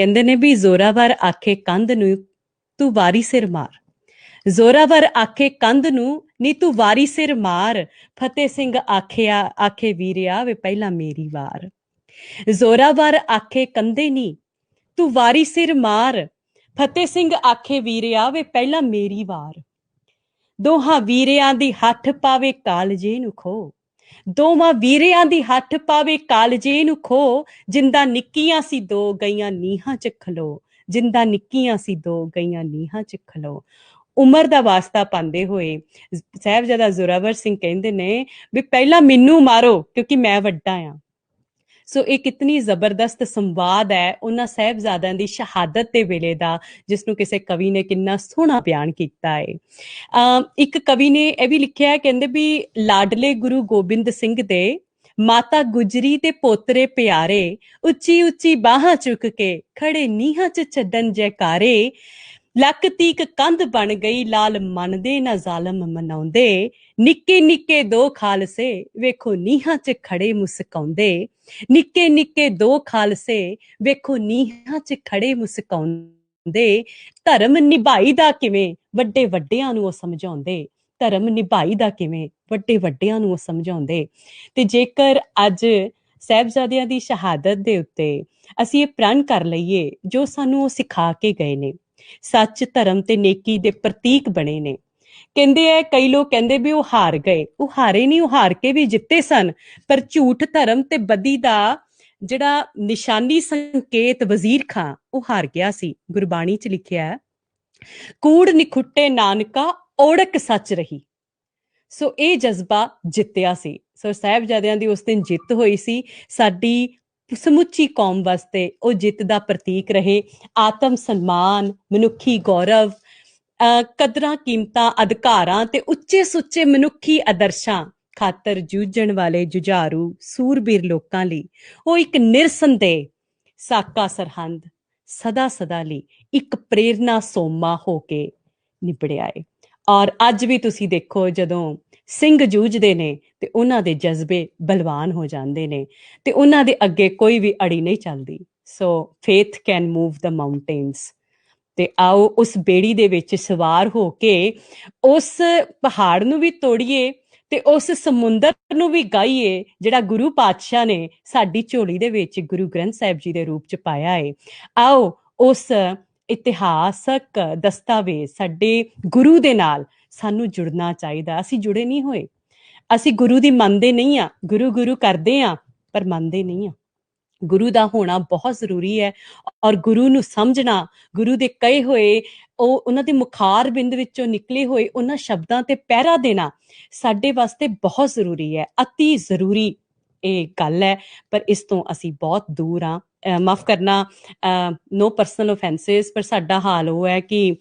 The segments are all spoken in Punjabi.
ਕਹਿੰਦੇ ਨੇ ਵੀ ਜ਼ੋਰਾਵਰ ਆਖੇ ਕੰਧ ਨੂੰ ਤੂੰ ਵਾਰੀ ਸਿਰ ਮਾਰ। ਜ਼ੋਰਾਵਰ ਆਖੇ ਕੰਧ ਨੂੰ, ਨੀ ਤੂੰ ਵਾਰੀ ਸਿਰ ਮਾਰ। ਫਤਿਹ ਸਿੰਘ ਆਖਿਆ, ਆਖੇ ਵੀਰਿਆ ਵੇ ਪਹਿਲਾਂ ਮੇਰੀ ਵਾਰ। ਜ਼ੋਰਾਵਰ ਆਖੇ ਕੰਧੇ ਨੀ, ਤੂੰ ਵਾਰੀ ਸਿਰ ਮਾਰ। ਫਤਿਹ ਸਿੰਘ ਆਖੇ ਵੀਰਿਆ ਵੇ ਪਹਿਲਾਂ ਮੇਰੀ ਵਾਰ। ਦੋਹਾਂ ਵੀਰਿਆਂ ਦੀ ਹੱਥ ਪਾਵੇ ਕਾਲਜੇ ਨੂੰ ਖੋ ਦੋਵਾਂ ਵੀਰਿਆਂ ਦੀ ਹੱਥ ਪਾਵੇ ਕਾਲਜੇ ਨੂੰ ਖੋ, ਜਿੰਦਾ ਨਿੱਕੀਆਂ ਸੀ ਦੋ ਗਈਆਂ ਨੀਹਾਂ ਚ ਖਲੋ, ਜਿੰਦਾ ਨਿੱਕੀਆਂ ਸੀ ਦੋ ਗਈਆਂ ਨੀਹਾਂ ਚ ਖਲੋ। ਉਮਰ ਦਾ ਵਾਸਤਾ ਪਾਉਂਦੇ ਹੋਏ ਸਾਹਿਬਜ਼ਾਦਾ ਜ਼ੋਰਾਵਰ ਸਿੰਘ ਕਹਿੰਦੇ ਨੇ ਵੀ ਪਹਿਲਾਂ ਮੈਨੂੰ ਮਾਰੋ ਕਿਉਂਕਿ ਮੈਂ ਵੱਡਾ ਆ। ਸੋ ਇਹ ਕਿਤਨੀ ਜ਼ਬਰਦਸਤ ਸੰਵਾਦ ਹੈ ਉਹਨਾਂ ਸਾਹਿਬਜ਼ਾਦਿਆਂ ਦੀ ਸ਼ਹਾਦਤ ਦੇ ਵੇਲੇ ਦਾ, ਜਿਸ ਨੂੰ ਕਿਸੇ ਕਵੀ ਨੇ ਕਿੰਨਾ ਸੋਹਣਾ ਬਿਆਨ ਕੀਤਾ ਹੈ ਅਮ ਇੱਕ ਕਵੀ ਨੇ ਇਹ ਵੀ ਲਿਖਿਆ ਕਹਿੰਦੇ ਵੀ ਲਾਡਲੇ ਗੁਰੂ ਗੋਬਿੰਦ ਸਿੰਘ ਦੇ ਮਾਤਾ ਗੁਜਰੀ ਤੇ ਪੋਤਰੇ ਪਿਆਰੇ ਉੱਚੀ ਉੱਚੀ ਬਾਹਾਂ ਚੁੱਕ ਕੇ ਖੜੇ ਨੀਹਾਂ 'ਚ ਛੱਡਣ ਜੈਕਾਰੇ ਲੱਕ ਤੀਕ ਕੰਧ ਬਣ ਗਈ, ਲਾਲ ਮੰਨਦੇ ਨਾ ਜ਼ਾਲਮ ਮਨਾਉਂਦੇ। ਨਿੱਕੇ ਨਿੱਕੇ ਦੋ ਖਾਲਸੇ, ਵੇਖੋ ਨੀਹਾਂ 'ਚ ਖੜੇ ਮੁਸਕਾਉਂਦੇ। ਨਿੱਕੇ ਨਿੱਕੇ ਦੋ ਖਾਲਸੇ, ਵੇਖੋ ਨੀਹਾਂ 'ਚ ਖੜੇ ਮੁਸਕਾਉਂਦੇ। ਧਰਮ ਨਿਭਾਈ ਦਾ ਕਿਵੇਂ, ਵੱਡੇ ਵੱਡਿਆਂ ਨੂੰ ਉਹ ਸਮਝਾਉਂਦੇ। ਧਰਮ ਨਿਭਾਈ ਦਾ ਕਿਵੇਂ, ਵੱਡੇ ਵੱਡਿਆਂ ਨੂੰ ਉਹ ਸਮਝਾਉਂਦੇ। ਤੇ ਜੇਕਰ ਅੱਜ ਸਹਿਬਜ਼ਾਦਿਆਂ ਦੀ ਸ਼ਹਾਦਤ ਦੇ ਉੱਤੇ ਅਸੀਂ ਇਹ ਪ੍ਰਣ ਕਰ ਲਈਏ, ਜੋ ਸਾਨੂੰ ਉਹ ਸਿਖਾ ਕੇ ਗਏ ਨੇ। ਸੱਚ, ਧਰਮ ਤੇ ਨੇਕੀ ਦੇ ਪ੍ਰਤੀਕ ਬਣੇ ਨੇ। ਕਹਿੰਦੇ ਐ, ਕਈ ਲੋਕ ਕਹਿੰਦੇ ਵੀ ਉਹ ਹਾਰ ਗਏ। ਉਹ ਹਾਰੇ ਨਹੀਂ, ਉਹ ਹਾਰ ਕੇ ਵੀ ਜਿੱਤੇ ਸਨ। ਪਰ ਝੂਠ, ਧਰਮ ਤੇ ਬਦੀ ਦਾ ਜਿਹੜਾ ਨਿਸ਼ਾਨੀ ਸੰਕੇਤ ਵਜ਼ੀਰ ਖਾਂ, ਉਹ ਹਾਰ ਗਿਆ ਸੀ। ਗੁਰਬਾਣੀ ਚ ਲਿਖਿਆ ਹੈ, ਕੂੜ ਨਿਖੁੱਟੇ ਨਾਨਕਾ, ਔੜਕ ਸੱਚ ਰਹੀ। ਸੋ ਇਹ ਜਜ਼ਬਾ ਜਿੱਤਿਆ ਸੀ। ਸੋ ਸਾਹਿਬਜ਼ਾਦਿਆਂ ਦੀ ਉਸ ਦਿਨ ਜਿੱਤ ਹੋਈ ਸੀ। ਸਾਡੀ ਸਮੁੱਚੀ ਕੌਮ ਵਾਸਤੇ ਉਹ ਜਿੱਤ ਦਾ ਪ੍ਰਤੀਕ ਰਹੇ। ਆਤਮ ਸਨਮਾਨ, ਮਨੁੱਖੀ ਗੌਰਵ ਕਦਰਾਂ, ਕੀਮਤਾਂ, ਅਧਿਕਾਰਾਂ ਤੇ ਉੱਚੇ ਸੁੱਚੇ ਮਨੁੱਖੀ ਆਦਰਸ਼ਾਂ ਖਾਤਰ ਜੂਝਣ ਵਾਲੇ ਜੁਝਾਰੂ, ਸੂਰਬੀਰ ਲੋਕਾਂ ਲਈ ਉਹ ਇੱਕ ਨਿਰਸੰਦੇਹ ਸਾਕਾ ਸਰਹੰਦ ਸਦਾ ਸਦਾ ਲਈ ਇੱਕ ਪ੍ਰੇਰਨਾ ਸੋਮਾ ਹੋ ਕੇ ਨਿਬੜਿਆ ਏ। ਔਰ ਅੱਜ ਵੀ ਤੁਸੀਂ ਦੇਖੋ ਜਦੋਂ ਸਿੰਘ ਜੂਝਦੇ ਨੇ ਤੇ ਉਹਨਾਂ ਦੇ ਜਜ਼ਬੇ ਬਲਵਾਨ ਹੋ ਜਾਂਦੇ ਨੇ ਤੇ ਉਹਨਾਂ ਦੇ ਅੱਗੇ ਕੋਈ ਵੀ ਅੜੀ ਨਹੀਂ ਚੱਲਦੀ। So faith can move the mountains ਤੇ ਆਓ ਉਸ ਬੇੜੀ ਦੇ ਵਿੱਚ ਸਵਾਰ ਹੋ ਕੇ ਉਸ ਪਹਾੜ ਨੂੰ ਵੀ ਤੋੜੀਏ ਤੇ ਉਸ ਸਮੁੰਦਰ ਨੂੰ ਵੀ ਗਾਈਏ ਜਿਹੜਾ ਗੁਰੂ ਪਾਤਸ਼ਾਹ ਨੇ ਸਾਡੀ ਝੋਲੀ ਦੇ ਵਿੱਚ ਗੁਰੂ ਗ੍ਰੰਥ ਸਾਹਿਬ ਜੀ ਦੇ ਰੂਪ ਚ ਪਾਇਆ ਏ। ਆਓ ਉਸ ਇਤਿਹਾਸਕ ਦਸਤਾਵੇਜ਼ ਸਾਡੇ ਗੁਰੂ ਦੇ ਨਾਲ ਸਾਨੂੰ ਜੁੜਨਾ ਚਾਹੀਦਾ। ਅਸੀਂ ਜੁੜੇ ਨਹੀਂ ਹੋਏ। ਅਸੀਂ ਗੁਰੂ ਦੀ ਮੰਨਦੇ ਨਹੀਂ ਆ ਗੁਰੂ ਗੁਰੂ ਕਰਦੇ ਆ ਪਰ ਮੰਨਦੇ ਨਹੀਂ ਆ ਗੁਰੂ ਦਾ ਹੋਣਾ ਬਹੁਤ ਜ਼ਰੂਰੀ ਹੈ ਔਰ ਗੁਰੂ ਨੂੰ ਸਮਝਣਾ, ਗੁਰੂ ਦੇ ਕਹੇ ਹੋਏ, ਉਹ ਉਹਨਾਂ ਦੇ ਮੁਖਾਰ ਬਿੰਦ ਵਿੱਚੋਂ ਨਿਕਲੇ ਹੋਏ ਉਹਨਾਂ ਸ਼ਬਦਾਂ ਤੇ ਪਹਿਰਾ ਦੇਣਾ ਸਾਡੇ ਵਾਸਤੇ ਬਹੁਤ ਜ਼ਰੂਰੀ ਹੈ। ਅਤੀ ਜ਼ਰੂਰੀ ਇਹ ਗੱਲ ਹੈ, ਪਰ ਇਸ ਤੋਂ ਅਸੀਂ ਬਹੁਤ ਦੂਰ ਆ ਮਾਫ ਕਰਨਾ ਨੋ ਪਰਸਨਲ ਆਫੈਂਸਸ ਪਰ ਸਾਡਾ ਹਾਲ ਉਹ ਹੈ ਕਿ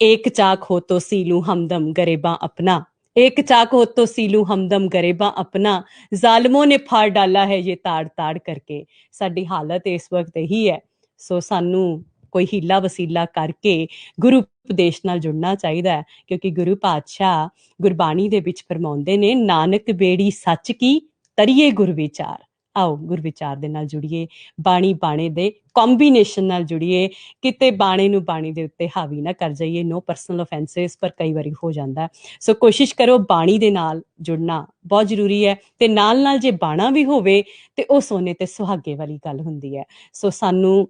एक चाक हो तो सीलू हमदम गरेबा अपना एक चाक हो तो सीलू हमदम गरेबा अपना ਜ਼ਾਲਮੋਂ ਨੇ ਫਾੜ ਡਾਲਾ ਹੈ ਇਹ ਤਾੜ ਤਾੜ ਕਰਕੇ ਸਾਡੀ ਹਾਲਤ ਇਸ ਵਕਤ ਇਹੀ ਹੈ ਸੋ ਸਾਨੂੰ ਕੋਈ ਹੀਲਾ ਵਸੀਲਾ ਕਰਕੇ ਗੁਰੂ ਉਪਦੇਸ਼ ਨਾਲ ਜੁੜਨਾ ਚਾਹੀਦਾ ਹੈ ਕਿਉਂਕਿ ਗੁਰੂ ਪਾਤਸ਼ਾਹ ਗੁਰਬਾਣੀ ਦੇ ਵਿੱਚ ਫਰਮਾਉਂਦੇ ਨੇ ਨਾਨਕ ਬੇੜੀ ਸੱਚ ਕੀ ਤਰੀਏ ਗੁਰ ਵਿਚਾਰ ਆਓ ਗੁਰ ਵਿਚਾਰ ਦੇ ਨਾਲ ਜੁੜੀਏ, ਬਾਣੀ ਬਾਣੇ ਦੇ ਕੰਬੀਨੇਸ਼ਨ ਨਾਲ ਜੁੜੀਏ, ਕਿਤੇ ਬਾਣੇ ਨੂੰ ਬਾਣੀ ਦੇ ਉੱਤੇ ਹਾਵੀ ਨਾ ਕਰ ਜਾਈਏ ਨੋ ਪਰਸਨਲ ਆਫੈਂਸਸ ਪਰ ਕਈ ਵਾਰੀ ਹੋ ਜਾਂਦਾ। ਸੋ ਕੋਸ਼ਿਸ਼ ਕਰੋ ਬਾਣੀ ਦੇ ਨਾਲ ਜੁੜਨਾ ਬਹੁਤ ਜ਼ਰੂਰੀ ਹੈ ਤੇ ਨਾਲ ਨਾਲ ਜੇ ਬਾਣਾ ਵੀ ਹੋਵੇ ਤੇ ਉਹ ਸੋਨੇ ਤੇ ਸੁਹਾਗੇ ਵਾਲੀ ਗੱਲ ਹੁੰਦੀ ਹੈ। ਸੋ ਸਾਨੂੰ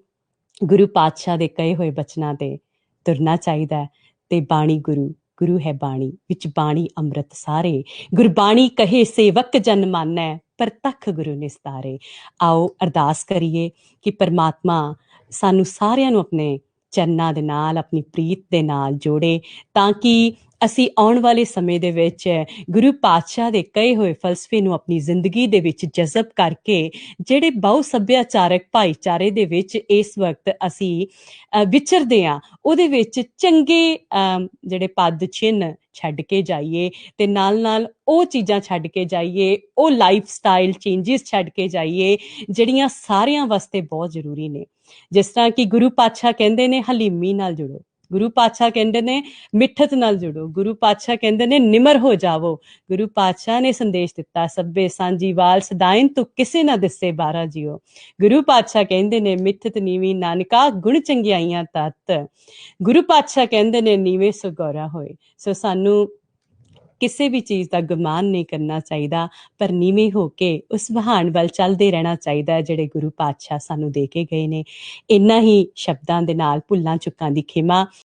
ਗੁਰੂ ਪਾਤਸ਼ਾਹ ਦੇ ਕਹੇ ਹੋਏ ਬਚਨਾਂ ਤੇ ਤੁਰਨਾ ਚਾਹੀਦਾ ਤੇ ਬਾਣੀ ਗੁਰੂ ਗੁਰੂ ਹੈ ਬਾਣੀ, ਵਿੱਚ ਬਾਣੀ ਅੰਮ੍ਰਿਤ ਸਾਰੇ। ਗੁਰਬਾਣੀ ਕਹੇ, ਸੇਵਕ ਜਨ ਮਾਨੈ, ਪਰ ਤਖ ਗੁਰੂ ਨਿਸਤਾਰੇ ਆਓ ਅਰਦਾਸ ਕਰੀਏ ਕਿ ਪਰਮਾਤਮਾ ਸਾਨੂੰ ਸਾਰਿਆਂ ਨੂੰ ਆਪਣੇ ਚਰਨਾਂ ਦੇ ਨਾਲ, ਆਪਣੀ ਪ੍ਰੀਤ ਦੇ ਨਾਲ ਜੋੜੇ, ਤਾਂ ਕਿ ਅਸੀਂ ਆਉਣ ਵਾਲੇ ਸਮੇਂ ਦੇ ਵਿੱਚ ਗੁਰੂ ਪਾਤਸ਼ਾਹ ਦੇ ਕਹੇ ਹੋਏ ਫਲਸਫੇ ਨੂੰ ਆਪਣੀ ਜ਼ਿੰਦਗੀ ਦੇ ਵਿੱਚ ਜਜ਼ਬ ਕਰਕੇ ਜਿਹੜੇ ਬਹੁ ਸੱਭਿਆਚਾਰਕ ਭਾਈਚਾਰੇ ਦੇ ਵਿੱਚ ਇਸ ਵਕਤ ਅਸੀਂ ਵਿਚਰਦੇ ਆ ਉਹਦੇ ਵਿੱਚ ਚੰਗੇ ਜਿਹੜੇ ਪਦ ਚਿੰਨ ਛੱਡ ਕੇ ਜਾਈਏ ਤੇ ਨਾਲ ਨਾਲ ਉਹ ਚੀਜ਼ਾਂ ਛੱਡ ਕੇ ਜਾਈਏ, ਉਹ ਲਾਈਫ ਸਟਾਈਲ ਚੇਂਜਸ ਛੱਡ ਕੇ ਜਾਈਏ, ਜਿਹੜੀਆਂ ਸਾਰਿਆਂ ਵਾਸਤੇ ਬਹੁਤ ਜ਼ਰੂਰੀ ਨੇ। ਜਿਸ ਤਰ੍ਹਾਂ ਕਿ ਗੁਰੂ ਪਾਤਸ਼ਾਹ ਕਹਿੰਦੇ ਨੇ, ਹਲੀਮੀ ਨਾਲ ਜੁੜੋ। ਗੁਰੂ ਪਾਤਸ਼ਾਹ ਕਹਿੰਦੇ ਨੇ, ਮਿੱਠਤ ਨਾਲ ਜੁੜੋ। ਗੁਰੂ ਪਾਤਸ਼ਾਹ ਕਹਿੰਦੇ ਨੇ, ਨਿਮਰ ਹੋ ਜਾਵੋ। ਗੁਰੂ ਪਾਤਸ਼ਾਹ ਨੇ ਸੰਦੇਸ਼ ਦਿੱਤਾ ਸੱਬੇ ਸਾਂਝੀ ਵਾਲ ਸਦਾਇਨ ਤੂੰ ਕਿਸੇ ਨਾ ਦਿਸੇ ਬਾਰਾ ਜਿਓ। ਗੁਰੂ ਪਾਤਸ਼ਾਹ ਕਹਿੰਦੇ ਨੇ, ਮਿੱਠਤ ਨੀਵੀ ਨਾਨਕਾ, ਗੁਣ ਚੰਗਿਆਈਆਂ ਤਤ। ਗੁਰੂ ਪਾਤਸ਼ਾਹ ਕਹਿੰਦੇ ਨੇ, ਨੀਵੇਂ ਸੁਗੋਰਾ ਹੋਏ। ਸੋ ਸਾਨੂੰ ਕਿਸੇ ਵੀ ਚੀਜ਼ ਦਾ ਗੁਮਾਨ ਨਹੀਂ ਕਰਨਾ ਚਾਹੀਦਾ, ਪਰ ਨੀਵੇਂ ਹੋ ਕੇ ਉਸ ਵਹਾਨ ਵੱਲ ਚੱਲਦੇ ਰਹਿਣਾ ਚਾਹੀਦਾ ਹੈ ਜਿਹੜੇ ਗੁਰੂ ਪਾਤਸ਼ਾਹ ਸਾਨੂੰ ਦੇ ਕੇ ਗਏ ਨੇ। ਇੰਨਾ ਹੀ ਸ਼ਬਦਾਂ ਦੇ ਨਾਲ ਭੁੱਲਾਂ ਚੁੱਕਾਂ ਦੀ ਖਿਮਾ